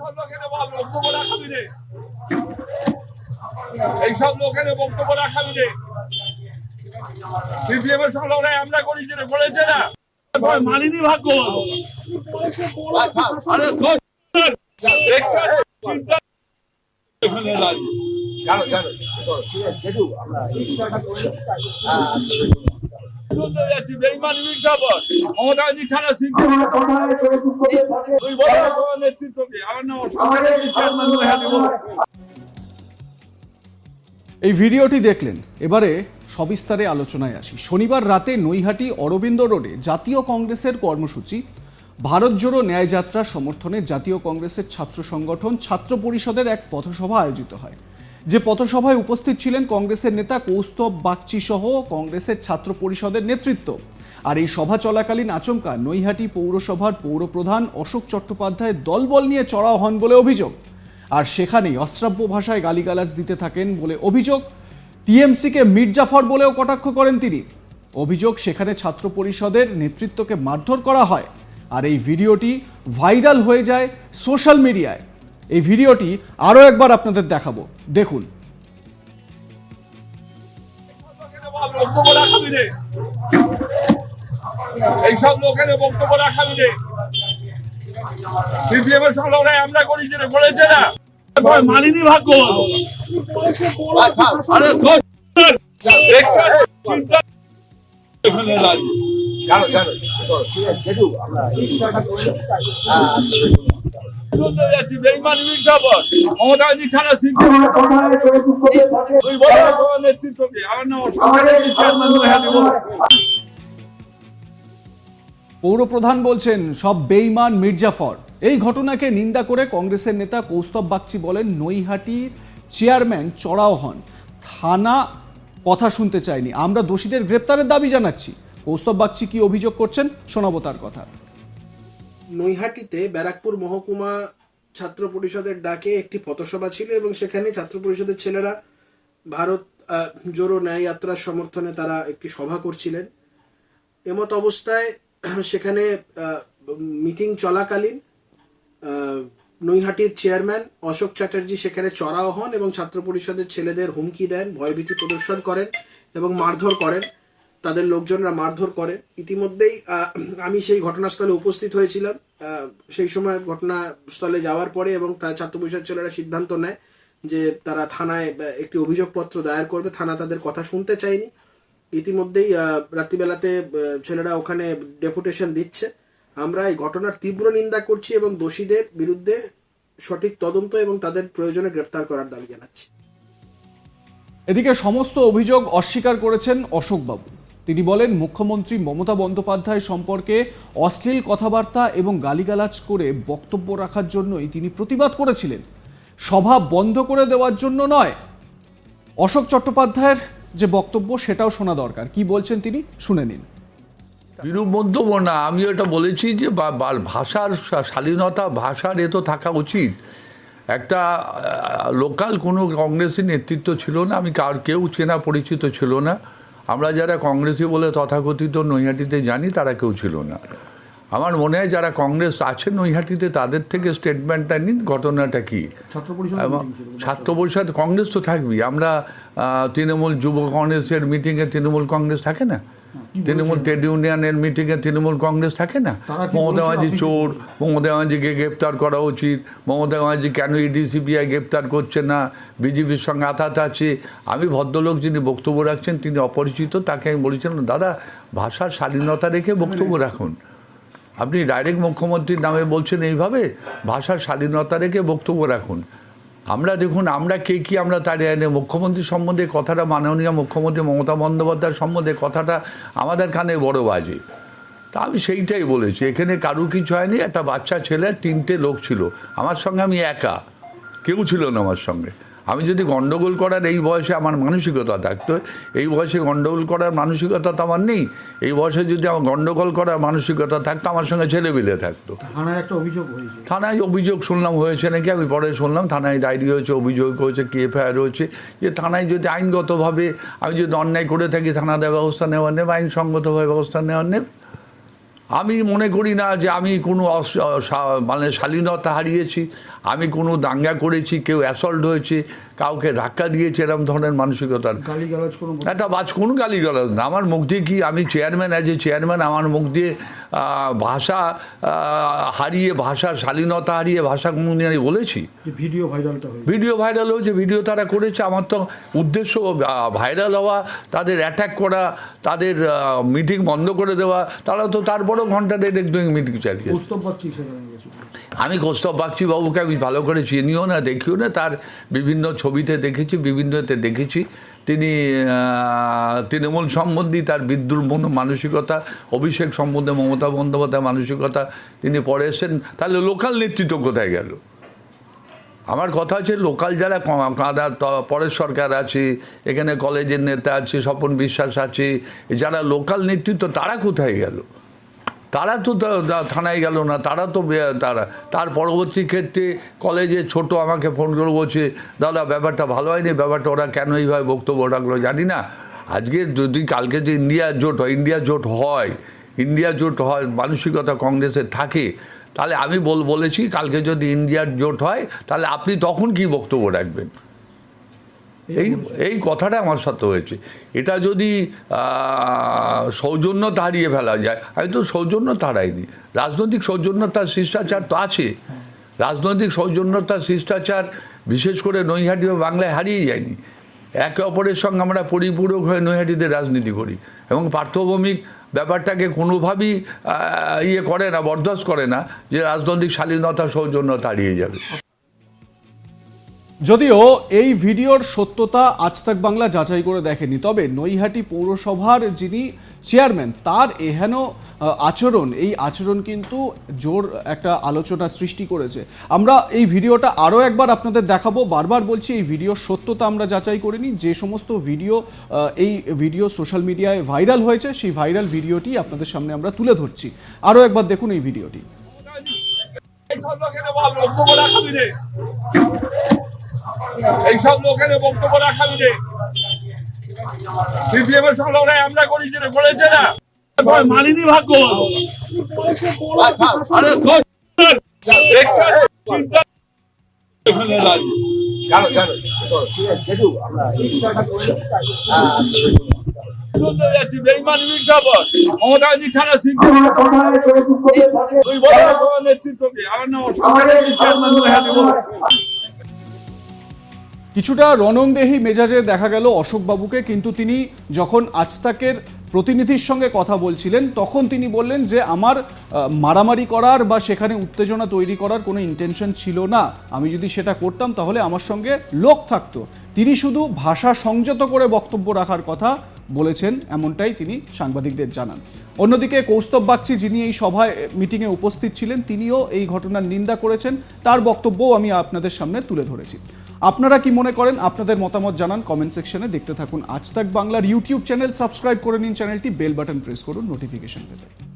এইসব লোকের বক্তব্য রাখাবি রে এইসব লোকের বক্তব্য রাখাবি রে সিপিএম এর সংগ্রামে আমরা করি যে বলেছে না। মানিনি ভাগ্য আরে চিন্তা এখানে দাঁড়িয়ে জানো জানো আমার এই ভিডিওটি দেখলেন। এবারে সবিস্তারে আলোচনায় আসি। শনিবার রাতে নৈহাটি অরবিন্দ রোডে জাতীয় কংগ্রেসের কর্মসূচি ভারত জোড়ো ন্যায়যাত্রার সমর্থনে জাতীয় কংগ্রেসের ছাত্র সংগঠন ছাত্র পরিষদের এক পথসভা আয়োজিত হয়। যে পথসভায় উপস্থিত ছিলেন কংগ্রেসের নেতা কৌস্তব বাগচি সহ কংগ্রেসের ছাত্র পরিষদের নেতৃত্ব। আর এই সভা চলাকালীন আচমকা নৈহাটি পৌরসভার পৌরপ্রধান অশোক চট্টোপাধ্যায় দলবল নিয়ে চড়াও হন বলে অভিযোগ। আর সেখানেই অশ্রাব্য ভাষায় গালিগালাজ দিতে থাকেন বলে অভিযোগ। টিএমসিকে মির্জাফর বলেও কটাক্ষ করেন তিনি। অভিযোগ সেখানে ছাত্র পরিষদের নেতৃত্বকে মারধর করা হয়। আর এই ভিডিওটি ভাইরাল হয়ে যায় সোশ্যাল মিডিয়ায়। এই ভিডিওটি আরও একবার আপনাদের দেখাবো। দেখুন। এইসব লোকের বক্তব্য রাখাবি রে সিপিএম এর সংগ্রামে আমরা করি যে বলেছে না। মানিনি ভাগ্য। আরে বলো পৌরপ্রধান বলছেন সব বেইমান মির্জাফর। এই ঘটনাকে নিন্দা করে কংগ্রেসের নেতা কৌস্তব বাগচি বলেন নৈহাটির চেয়ারম্যান চড়াও হন। থানা কথা শুনতে চায়নি আমরা দোষীদের গ্রেপ্তারের দাবি জানাচ্ছি। কৌস্তব বাগচি কি অভিযোগ করছেন শোনাবো তার কথা। নৈহাটিতে ব্যারাকপুর মহকুমা ছাত্র পরিষদের ডাকে একটি পথসভা ছিল এবং সেখানে ছাত্র পরিষদের ছেলেরা ভারত জোরো ন্যায় যাত্রার সমর্থনে তারা একটি সভা করছিলেন। এমত অবস্থায় সেখানে মিটিং চলাকালীন নৈহাটির চেয়ারম্যান অশোক চ্যাটার্জি সেখানে চড়াও হন এবং ছাত্র পরিষদের ছেলেদের হুমকি দেন, ভয়ভীতি প্রদর্শন করেন এবং মারধর করেন। তাদের লোকজনরা মারধর করেন ইতিমধ্যেই আমি সেই ঘটনাস্থলে উপস্থিত হয়েছিলাম। সেই সময় ঘটনাস্থলে যাওয়ার পরে এবং তার ছাত্র পরিষদ ছেলেরা সিদ্ধান্ত নেয় যে তারা থানায় একটি অভিযোগপত্র দায়ের করবে। থানা তাদের কথা শুনতে চায়নি। ইতিমধ্যেই রাত্রিবেলাতে ছেলেরা ওখানে ডেপুটেশন দিচ্ছে। আমরা এই ঘটনার তীব্র নিন্দা করছি এবং দোষীদের বিরুদ্ধে সঠিক তদন্ত এবং তাদের প্রয়োজনে গ্রেপ্তার করার দাবি জানাচ্ছি। এদিকে সমস্ত অভিযোগ অস্বীকার করেছেন অশোকবাবু। তিনি বলেন, মুখ্যমন্ত্রী মমতা বন্দ্যোপাধ্যায় সম্পর্কে অশ্লীল কথাবার্তা এবং গালিগালাজ করে বক্তব্য রাখার জন্যই তিনি প্রতিবাদ করেছিলেন। সভা বন্ধ করে দেওয়ার জন্য নয়। অশোক চট্টোপাধ্যায়ের যে বক্তব্য, সেটাও শোনা দরকার। কি বলছেন তিনি? শুনে নিন। বিরূপ না আমি এটা বলেছি যে ভাষার শালীনতা ভাষার এ তো থাকা উচিত। একটা লোকাল কোনো কংগ্রেসের নেতৃত্ব ছিল না, আমি কার, কেউ চেনা পরিচিত ছিল না। আমরা যারা কংগ্রেসি বলে তথাকথিত নৈহাটিতে জানি তারা কেউ ছিল না। আমার মনে হয় যারা কংগ্রেস আছে নৈহাটিতে তাদের থেকে স্টেটমেন্টটা নিন ঘটনাটা কী। এবং ছাত্র পরিষদ কংগ্রেস তো থাকবি আমরা তৃণমূল যুব কংগ্রেসের মিটিংয়ে তৃণমূল কংগ্রেস থাকে না? তৃণমূল ট্রেড ইউনিয়নের মিটিংয়ে তৃণমূল কংগ্রেস থাকে না? মমতা ব্যানার্জি চোর মমতা ব্যানার্জিকে গ্রেপ্তার করা উচিত মমতা ব্যানার্জি কেন ইডিসিবিআই গ্রেপ্তার করছে না? বিজেপির সঙ্গে আঘাত আছে। আমি ভদ্রলোক যিনি বক্তব্য রাখছেন তিনি অপরিচিত তাকে আমি বলেছিলাম দাদা ভাষার স্বাধীনতা রেখে বক্তব্য রাখুন। আপনি ডাইরেক্ট মুখ্যমন্ত্রীর নামে বলছেন এইভাবে ভাষার স্বাধীনতা রেখে বক্তব্য রাখুন। আমরা দেখুন, আমরা কে কি আমরা তার মুখ্যমন্ত্রী সম্বন্ধে কথাটা, মাননীয় মুখ্যমন্ত্রী মমতা বন্দ্যোপাধ্যায় সম্বন্ধে কথাটা আমাদের কানে বড় বাজে। তা আমি সেইটাই বলেছি, এখানে কারু কিছু হয়নি, একটা বাচ্চা ছেলে, তিনটে লোক ছিল। আমার সঙ্গে আমি একা, কেউ ছিল না আমার সঙ্গে। আমি যদি গণ্ডগোল করার এই বয়সে আমার মানসিকতা থাকতো এই বয়সে গন্ডগোল করার মানসিকতা তো আমার নেই। এই বয়সে যদি আমার গন্ডগোল করার মানসিকতা থাকতো আমার সঙ্গে ছেলেবেলে থাকতো। থানায় একটা অভিযোগ হয়েছে। থানায় অভিযোগ শুনলাম হয়েছে নাকি? আমি পরে শুনলাম থানায় ডায়েরি হয়েছে অভিযোগ হয়েছে কি এফআইআর হয়েছে। যে থানায় যদি আইনগতভাবে আমি যদি অন্যায় করে থাকি থানাতে ব্যবস্থা নেওয়া নেবে আইনসঙ্গতভাবে ব্যবস্থা নেওয়া নেবে। আমি মনে করি না যে আমি কোনো অস- মানে শালীনতা হারিয়েছি আমি কোনো দাঙ্গা করেছি কেউ অ্যাসল্ট হয়েছে কাউকে ধাক্কা দিয়েছে এরকম ধরনের মানসিকতার। একটা বাজ কোনো গালিগালাজ না। আমার মুখ দিয়ে কি আমি চেয়ারম্যান অ্যাজ এ চেয়ারম্যান আমার মুখ দিয়ে ভাষা হারিয়ে ভাষার শালীনতা হারিয়ে ভাষা কোনোদিন আমি বলেছি। ভিডিও ভাইরালটা ভিডিও ভাইরাল হয়েছে ভিডিও তারা করেছে। আমার তো উদ্দেশ্য ভাইরাল হওয়া তাদের অ্যাটাক করা তাদের মিটিং বন্ধ করে দেওয়া তারা তো তারপরেও ঘণ্টা দেড়েক মিটিং চালিয়েছে। কৌস্তব বাগচি সেখানে আমি কৌস্তব বাগচি বাবুকে আমি ভালো করে চিনিও না দেখিও না। তার বিভিন্ন ছবিতে দেখেছি বিভিন্নতে দেখেছি। তিনি তৃণমূল সম্বন্ধী, তার বিদ্রুপ মানসিকতা, অভিষেক সম্বন্ধে মমতা বন্দ্যোপাধ্যায় মানসিকতা তিনি পরে এসেছেন। তাহলে লোকাল নেতৃত্ব কোথায় গেল? আমার কথা হচ্ছে লোকাল যারা কাদা পরেশ সরকার আছে, এখানে কলেজের নেতা আছে, স্বপন বিশ্বাস আছে, যারা লোকাল নেতৃত্ব, তারা কোথায় গেল? তারা তো থানায় গেল না, তারা তো তারা, তার পরবর্তী ক্ষেত্রে কলেজে ছোট আমাকে ফোন করে বলছে, দাদা, ব্যাপারটা ভালো হয়নি, ব্যাপারটা ওরা কেন এইভাবে বক্তব্য রাখল জানি না। আজকে যদি কালকে যে ইন্ডিয়া জোট হয়, ইন্ডিয়া জোট হয়, ইন্ডিয়া জোট হয়, মানসিকতা কংগ্রেসের থাকে, তাহলে আমি বল, বলেছি কালকে যদি ইন্ডিয়ার জোট হয়, তাহলে আপনি তখন কি বক্তব্য রাখবেন? এই এই কথাটা আমার সাথে হয়েছে। এটা যদি আহ, সৌজন্যতা হারিয়ে ফেলা যায় আমি তো সৌজন্যতা হারাইনি রাজনৈতিক সৌজন্যতার শিষ্টাচার তো আছে। রাজনৈতিক সৌজন্যতার শিষ্টাচার বিশেষ করে নৈহাটি বা বাংলায় হারিয়ে যায়নি। একে অপরের সঙ্গে আমরা পরিপূরক হয়ে নৈহাটিতে রাজনীতি করি। এবং পার্থভৌমিক ব্যাপারটাকে কোনোভাবেই ইয়ে করে না বরদাস্ত করে না যে রাজনৈতিক শালীনতা সৌজন্যতা হারিয়ে যাবে। যদিও এই ভিডিওর সত্যতা আজ তাক বাংলা যাচাই করে দেখেনি, তবে নৈহাটি পৌরসভার যিনি চেয়ারম্যান, তার এহেন আচরণ, এই আচরণ কিন্তু জোর একটা আলোচনা সৃষ্টি করেছে। আমরা এই ভিডিওটা আরও একবার আপনাদের দেখাবো। বারবার বলছি, এই ভিডিওর সত্যতা আমরা যাচাই করিনি। যে সমস্ত ভিডিও এই ভিডিও সোশ্যাল মিডিয়ায় ভাইরাল হয়েছে, সেই ভাইরাল ভিডিওটি আপনাদের সামনে আমরা তুলে ধরছি। আরও একবার দেখুন এই ভিডিওটি। এইসব লোকের বক্তব্য রাখাবি রে এইসব লোকের বক্তব্য রাখাবি রে সিপিএম এর সঙ্গে আমরা করেছি রে করেছে না। মানিনি ভাগ্য। নেতৃত্বকে আমার নাম কিছুটা রণংদেহী মেজাজে দেখা গেল অশোকবাবুকে, কিন্তু তিনি যখন আজতাকের প্রতিনিধির সঙ্গে কথা বলছিলেন, তখন তিনি বললেন যে, আমার মারামারি করার বা সেখানে উত্তেজনা তৈরি করার কোনো ইন্টেনশন ছিল না। আমি যদি সেটা করতাম, তাহলে আমার সঙ্গে লোক থাকতো। তিনি শুধু ভাষা সংযত করে বক্তব্য রাখার কথা বলেছেন, এমনটাই তিনি সাংবাদিকদের জানান। অন্যদিকে কৌস্তব বাগচি, যিনি এই সভায় মিটিংয়ে উপস্থিত ছিলেন, তিনিও এই ঘটনার নিন্দা করেছেন। তার বক্তব্যও আমি আপনাদের সামনে তুলে ধরেছি। আপনারা কি মনে করেন? আপনাদের মতামত জানান কমেন্ট সেকশনে। দেখতে থাকুন আজ তাক বাংলার ইউটিউব চ্যানেল। সাবস্ক্রাইব করে নিন চ্যানেলটি। বেল বাটন প্রেস করুন নোটিফিকেশন পেতে।